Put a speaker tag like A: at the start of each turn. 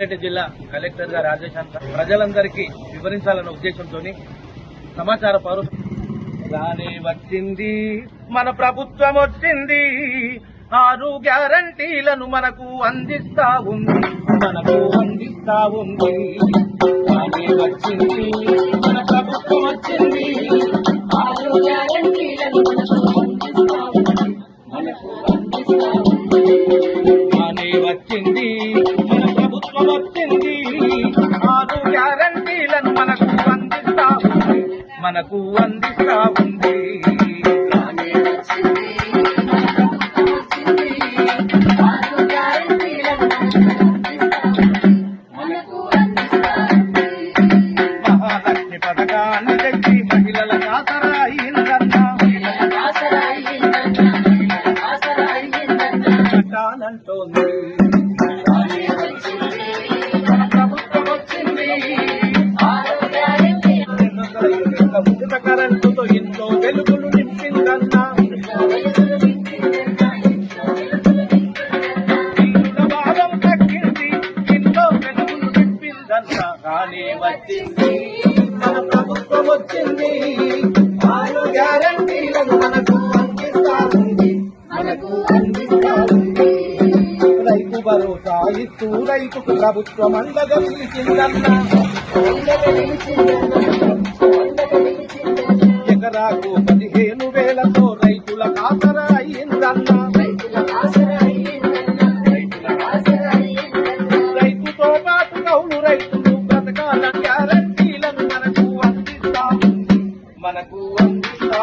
A: సిద్దిపేట జిల్లా కలెక్టర్ గారి ఆదేశాంత ప్రజలందరికీ వివరించాలన్న ఉద్దేశంతో సమాచార పౌరు రాని వచ్చింది. మన ప్రభుత్వం వచ్చింది. ఆరు గ్యారంటీలను మనకు అందిస్తా ఉంది. మనకు అందిస్తా ఉంది. రాని వచ్చింది. మన ప్రభుత్వం వచ్చింది.
B: ఆరు గ్యారంటీలను మనకు అందిస్తా ఉంది. మనకు అందిస్తా
A: మనకు అందిస్తా ఉంది. మహాలక్ష్మి పథకాన్ని తెచ్చి మహిళల ఆసరా ఉచిత కరెంటుతో ఇంట్లో వెలుగులు నింపిందన్నా. ఇల్లుల తగ్గింది ఇంట్లో వెలుగులు నింపిందన్నా. కానీ వచ్చింది మన ప్రభుత్వం వచ్చింది. ఆరు గ్యారంటీలను మనకు అందిస్తారండి మనకు అందిస్తారండి రైతు భరోసా ఇస్తూ రైతుకు ప్రభుత్వం అండగా నిలిచిందన్నా ఎకరాకు పదిహేను వేలతో రైతుల కాసర అయ్యిందన్న రైతుతో పాటు కౌలు రైతులు బ్రతకాల గ్యారంటీలను మనకు అందిస్తా ఉంది మనకు అందిస్తా